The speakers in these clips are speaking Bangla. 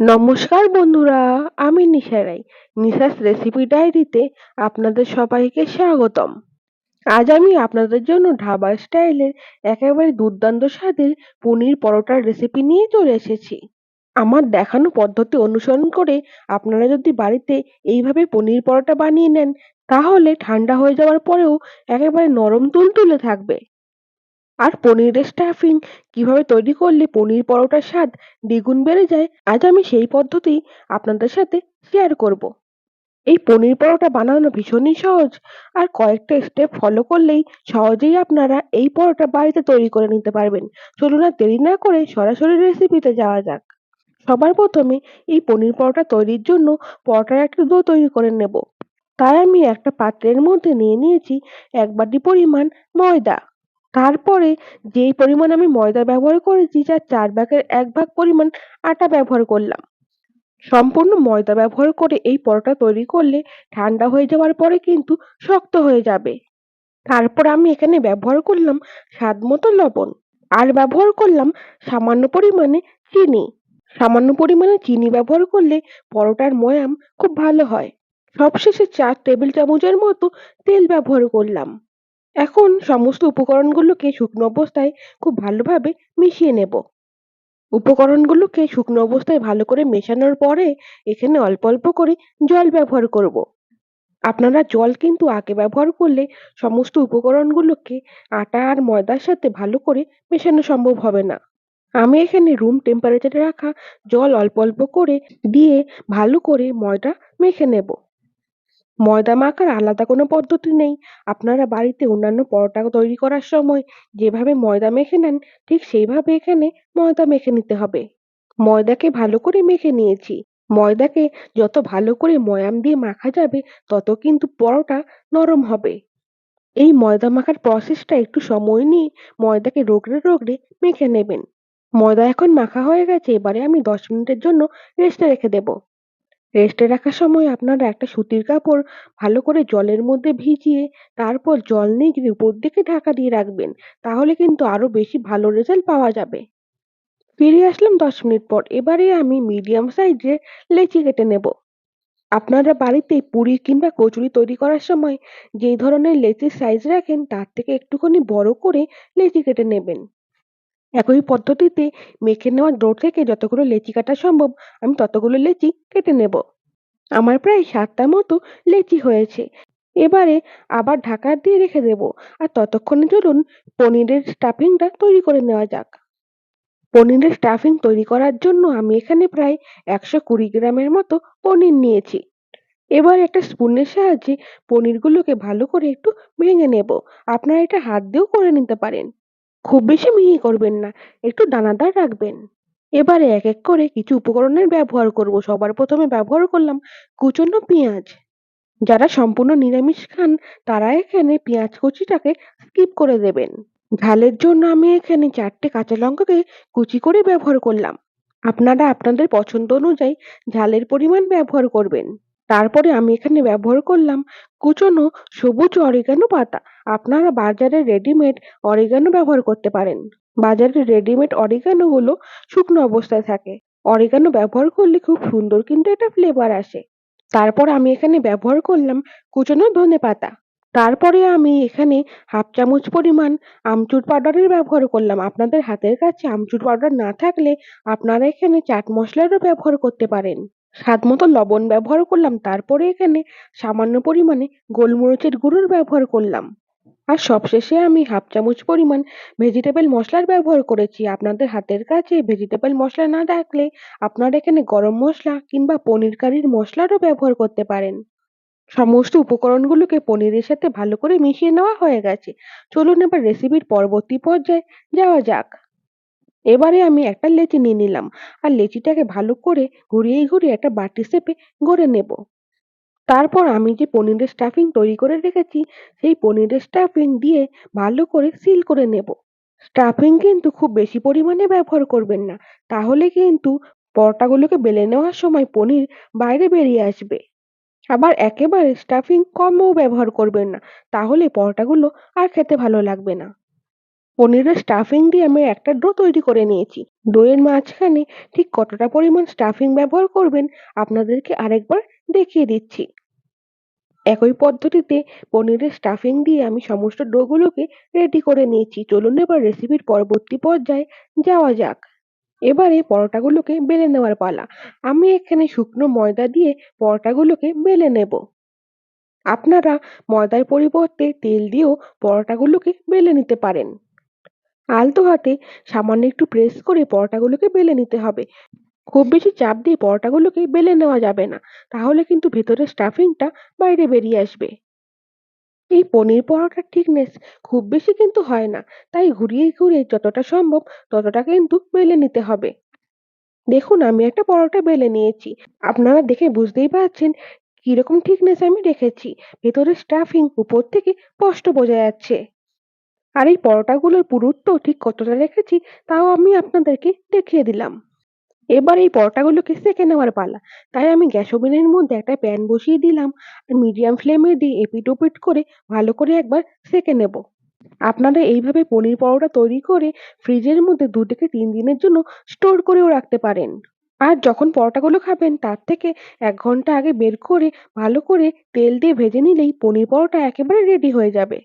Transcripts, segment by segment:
নমস্কার বন্ধুরা, আমি নিশা রাই নিশাস রেসিপি ডায়েরিতে আপনাদের সবাইকে স্বাগতম। আজ আমি আপনাদের জন্য ঢাবা স্টাইলের একেবারে দুর্দান্ত স্বাদের পনির পরোটার রেসিপি নিয়ে চলে এসেছি। আমার দেখানো পদ্ধতি অনুসরণ করে আপনারা যদি বাড়িতে এইভাবে পনির পরোটা বানিয়ে নেন, তাহলে ঠান্ডা হয়ে যাওয়ার পরেও একেবারে নরম তুলতুলে থাকবে। আর পনিরের স্টাফিং কীভাবে তৈরি করলে পনির পরোটার স্বাদ দ্বিগুণ বেড়ে যায়, আজ আমি সেই পদ্ধতি আপনাদের সাথে শেয়ার করব। এই পনির পরোটা বানানো ভীষণই সহজ আর কয়েকটা স্টেপ ফলো করলেই সহজেই আপনারা এই পরোটা বাড়িতে তৈরি করে নিতে পারবেন। চলুন আর দেরি না করে সরাসরি রেসিপিতে যাওয়া যাক। সবার প্রথমে এই পনির পরোটা তৈরির জন্য পরোটার একটা ডো তৈরি করে নেব। তাই আমি একটা পাত্রের মধ্যে নিয়ে নিয়েছি এক বাটি পরিমাণ ময়দা। তারপরে যেই পরিমাণ আমি ময়দা ব্যবহার করেছি তার চার ভাগের এক ভাগ পরিমাণ আটা ব্যবহার করলাম। সম্পূর্ণ ময়দা ব্যবহার করে এই পরোটা তৈরি করলে ঠান্ডা হয়ে যাওয়ার পরে কিন্তু শক্ত হয়ে যাবে। তারপর আমি এখানে ব্যবহার করলাম স্বাদ মতো লবণ আর ব্যবহার করলাম সামান্য পরিমাণে চিনি। সামান্য পরিমাণে চিনি ব্যবহার করলে পরোটার ময়াম খুব ভালো হয়। সবশেষে চার টেবিল চামচের মতো তেল ব্যবহার করলাম। এখন সমস্ত উপকরণগুলোকে শুকনো অবস্থায় খুব ভালোভাবে মিশিয়ে নেব। উপকরণগুলোকে শুকনো অবস্থায় ভালো করে মেশানোর পরে এখানে অল্প অল্প করে জল ব্যবহার করব। আপনারা জল কিন্তু আগে ব্যবহার করলে সমস্ত উপকরণগুলোকে আটা আর ময়দার সাথে ভালো করে মেশানো সম্ভব হবে না। আমি এখানে রুম টেম্পারেচারে রাখা জল অল্প অল্প করে দিয়ে ভালো করে ময়দা মেখে নেব। ময়দা মাখার আলাদা কোনো পদ্ধতি নেই। আপনারা বাড়িতে অন্যান্য পরোটা তৈরি করার সময় যেভাবে ময়দা মেখে নেন, ঠিক সেইভাবে এখানে ময়দা মেখে নিতে হবে। ময়দাকে ভালো করে মেখে নিয়েছি। ময়দাকে যত ভালো করে ময়াম দিয়ে মাখা যাবে, তত কিন্তু পরোটা নরম হবে। এই ময়দা মাখার প্রসেসটা একটু সময় নিয়ে ময়দাকে রোগড়ে রোগড়ে মেখে নেবেন। ময়দা এখন মাখা হয়ে গেছে, এবারে আমি দশ মিনিটের জন্য রেস্টে রেখে দেবো। রেস্টে রাখার সময় আপনারা একটা সুতির কাপড় ভালো করে জলের মধ্যে ভিজিয়ে তারপর জল নিয়ে উপর দিকে ঢাকা দিয়ে রাখবেন, তাহলে কিন্তু আরও বেশি ভালো রেজাল্ট পাওয়া যাবে। ফিরে আসলাম দশ মিনিট পর। এবারে আমি মিডিয়াম সাইজের লেচি কেটে নেব। আপনারা বাড়িতে পুরি কিংবা কচুরি তৈরি করার সময় যেই ধরনের লেচির সাইজ রাখেন, তার থেকে একটুখানি বড় করে লেচি কেটে নেবেন। একই পদ্ধতিতে মেখে নেওয়া ডো থেকে যতগুলো লেচি কাটা সম্ভব, আমি ততগুলো লেচি কেটে নেব। আমার প্রায় সাতটা মতো লেচি হয়েছে। এবারে আবার ঢাকা দিয়ে রেখে দেব। আর ততক্ষণে চলুন পনিরের স্টাফিংটা তৈরি করে নেওয়া যাক। পনিরের স্টাফিং তৈরি করার জন্য আমি এখানে প্রায় একশো কুড়ি গ্রামের মতো পনির নিয়েছি। এবার একটা স্পুনের সাহায্যে পনিরগুলোকে ভালো করে একটু ভেঙে নেব। আপনারা এটা হাত দিয়েও করে নিতে পারেন। খুব বেশি মিহি করবেন না, একটু দানাদার রাখবেন। এবারে এক এক করে কিছু উপকরণের ব্যবহার করব। সবার প্রথমে ব্যবহার করলাম কুচনো পেঁয়াজ। যারা সম্পূর্ণ নিরামিষ খান, তারা এখানে পেঁয়াজ কুচিটাকে স্কিপ করে দেবেন। ঝালের জন্য আমি এখানে চারটে কাঁচা লঙ্কাকে কুচি করে ব্যবহার করলাম। আপনারা আপনাদের পছন্দ অনুযায়ী ঝালের পরিমাণ ব্যবহার করবেন। তারপরে আমি এখানে ব্যবহার করলাম কুচনো সবুজ অরিগানো পাতা। আপনারা বাজারে রেডিমেড অরিগানো ব্যবহার করতে পারেন। বাজারে রেডিমেড অরিগানো গুলো শুকনো অবস্থায় থাকে। অরিগানো ব্যবহার করলে খুব সুন্দর কিন্তু এটা ফ্লেভার আসে। তারপর আমি এখানে ব্যবহার করলাম কুচনো ধনে পাতা। তারপরে আমি এখানে হাফ চামচ পরিমাণ আমচুর পাউডারের ব্যবহার করলাম। আপনাদের হাতের কাছে আমচুর পাউডার না থাকলে আপনারা এখানে চাট মশলারও ব্যবহার করতে পারেন। স্বাদ মতো লবণ ব্যবহার করলাম, তারপরে এখানে সামান্য পরিমাণে গোলমরিচের গুঁড়োর ব্যবহার করলাম। আর সবশেষে আমি হাফ চামচ পরিমাণ ভেজিটেবল মশলার ব্যবহার করেছি। আপনাদের হাতের কাছে ভেজিটেবল মশলা না থাকলে আপনারা এখানে গরম মশলা কিংবা পনির কারির মশলারও ব্যবহার করতে পারেন। সমস্ত উপকরণগুলোকে পনিরের সাথে ভালো করে মিশিয়ে নেওয়া হয়ে গেছে। চলুন এবার রেসিপির পরবর্তী পর্যায়ে যাওয়া যাক। এবারে আমি একটা লেচি নিয়ে নিলাম। আর লেচিটাকে ভালো করে ঘুরিয়ে ঘুরিয়ে একটা বাটি শেপে গড়ে নেব। তারপর আমি যে পনিরের স্টাফিং তৈরি করে রেখেছি, সেই পনিরের স্টাফিং দিয়ে ভালো করে সিল করে নেব। স্টাফিং কিন্তু খুব বেশি পরিমাণে ব্যবহার করবেন না। তাহলে কিন্তু পরোটাগুলোকে বেলে নেওয়ার সময় পনির বাইরে বেরিয়ে আসবে। আবার একেবারে স্টাফিং কমও ব্যবহার করবেন না। তাহলে পরোটাগুলো আর খেতে ভালো লাগবে না। পনিরের স্টাফিং দিয়ে আমি একটা ডো তৈরি করে নিয়েছি। ডোয়ের মাঝখানে ঠিক কতটা পরিমাণ স্টাফিং ব্যবহার করবেন আপনাদেরকে আরেকবার দেখিয়ে দিচ্ছি। একই পদ্ধতিতে পনিরের স্টাফিং দিয়ে আমি সমস্ত ডোগুলোকে রেডি করে নিয়েছি। চলুন এবার রেসিপির পরবর্তী পর্যায়ে যাওয়া যাক। এবারে পরোটাগুলোকে বেলে নেওয়ার পালা। আমি এখানে শুকনো ময়দা দিয়ে পরোটাগুলোকে বেলে নেব। আপনারা ময়দার পরিবর্তে তেল দিয়েও পরোটাগুলোকে বেলে নিতে পারেন। আলতো হাতে সামান্য একটু প্রেস করে পরোটাগুলোকে বেলে নিতে হবে। খুব বেশি চাপ দিয়ে পরোটাগুলোকে বেলে নেওয়া যাবে না, তাহলে কিন্তু ভেতরের স্টাফিংটা বাইরে বেরিয়ে আসবে। এই পনির পরোটার থিকনেস খুব বেশি কিন্তু হয় না, তাই ঘুরিয়ে ঘুরিয়ে যতটা সম্ভব ততটা কিন্তু বেলে নিতে হবে। দেখুন, আমি একটা পরোটা বেলে নিয়েছি। আপনারা দেখে বুঝতেই পারছেন কীরকম থিকনেস আমি রেখেছি। ভেতরের স্টাফিং উপর থেকে স্পষ্ট বোঝা যাচ্ছে। আর এই পরোটাগুলোর পুরুত্ব ঠিক কতটা রেখেছি, তাও আমি আপনাদেরকে দেখিয়ে দিলাম। এবার এই পরোটাগুলোকে সেঁকে নেওয়ার পালা। তাই আমি গ্যাস ওভেনের মধ্যে একটা প্যান বসিয়ে দিলাম আর মিডিয়াম ফ্লেমে দিয়ে এপিট ওপিট করে ভালো করে একবার সেঁকে নেব। আপনারা এইভাবে পনির পরোটা তৈরি করে ফ্রিজের মধ্যে দু থেকে তিন দিনের জন্য স্টোর করেও রাখতে পারেন। আর যখন পরোটাগুলো খাবেন, তার থেকে এক ঘণ্টা আগে বের করে ভালো করে তেল দিয়ে ভেজে নিলেই পনির পরোটা একেবারে রেডি হয়ে যাবে।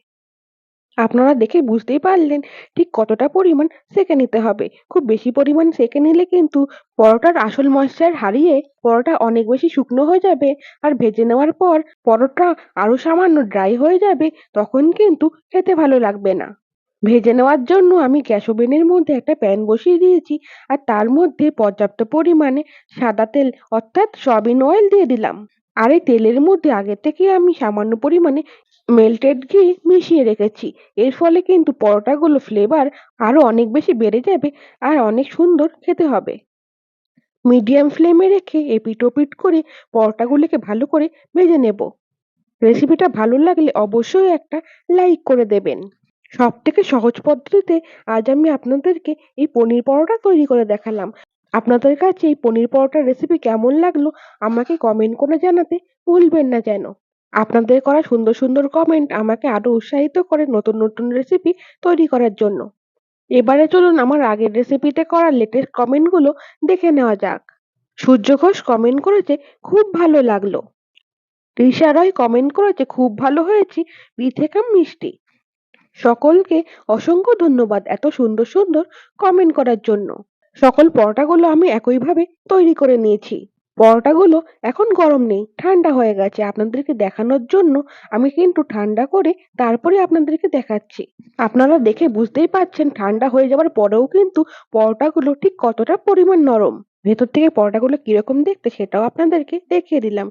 আপনারা দেখে বুঝতেই পারলেন ঠিক কতটা পরিমাণ সেঁকে নিতে হবে। খুব বেশি পরিমাণ সেঁকে নিলে কিন্তু পরোটার আসল ময়েশ্চার হারিয়ে পরোটা অনেক বেশি শুকনো হয়ে যাবে আর ভেজে নেওয়ার পর পরোটা আরও সামান্য ড্রাই হয়ে যাবে তখন কিন্তু খেতে ভালো লাগবে না। ভেজে নেওয়ার জন্য আমি গ্যাস ওভেনের মধ্যে একটা প্যান বসিয়ে দিয়েছি আর তার মধ্যে পর্যাপ্ত পরিমাণে সাদা তেল অর্থাৎ সয়াবিন অয়েল দিয়ে দিলাম। আর এই তেলের মধ্যে আগে থেকে আমি সামান্য পরিমাণে মেল্টেড ঘি মিশিয়ে রেখেছি। এর ফলে কিন্তু পরোটাগুলো ফ্লেভার আরও অনেক বেশি বেড়ে যাবে আর অনেক সুন্দর খেতে হবে। মিডিয়াম ফ্লেমে রেখে এপিট ওপিট করে পরোটাগুলোকে ভালো করে ভেজে নেব। রেসিপিটা ভালো লাগলে অবশ্যই একটা লাইক করে দেবেন। সব থেকে সহজ পদ্ধতিতে আজ আমি আপনাদেরকে এই পনির পরোটা তৈরি করে দেখালাম। আপনাদের কাছে এই পনির পরোটার রেসিপি কেমন লাগল, আমাকে কমেন্ট করে জানাতে ভুলবেন না যেন। আপনাদের করা সুন্দর সুন্দর কমেন্ট আমাকে আরও উৎসাহিত করে নতুন নতুন রেসিপি তৈরি করার জন্য। এবারে চলুন আমার আগের রেসিপিতে করা লেটেস্ট কমেন্টগুলো দেখে নেওয়া যাক। সূর্য ঘোষ কমেন্ট করেছে, খুব ভালো লাগল। ঋষা রয় কমেন্ট করেছে, খুব ভালো হয়েছে বিথেকাম মিষ্টি? সকলকে অসংখ্য ধন্যবাদ এত সুন্দর সুন্দর কমেন্ট করার জন্য। সকল পরোটাগুলো আমি একইভাবে তৈরি করে নিয়েছি। পরোটাগুলো এখন গরম নেই, ঠান্ডা হয়ে গেছে। আপনাদেরকে দেখানোর জন্য আমি কিন্তু ঠান্ডা করে তারপরে আপনাদেরকে দেখাচ্ছি। আপনারা দেখে বুঝতেই পারছেন ঠান্ডা হয়ে যাওয়ার পরেও কিন্তু পরোটাগুলো ঠিক কতটা পরিমাণ নরম। ভেতর থেকে পরোটাগুলো কীরকম দেখতে সেটাও আপনাদেরকে দেখিয়ে দিলাম।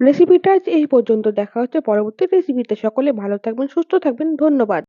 রেসিপিটা এই পর্যন্ত। দেখা হচ্ছে পরবর্তী রেসিপিতে। সকলে ভালো থাকবেন, সুস্থ থাকবেন। ধন্যবাদ।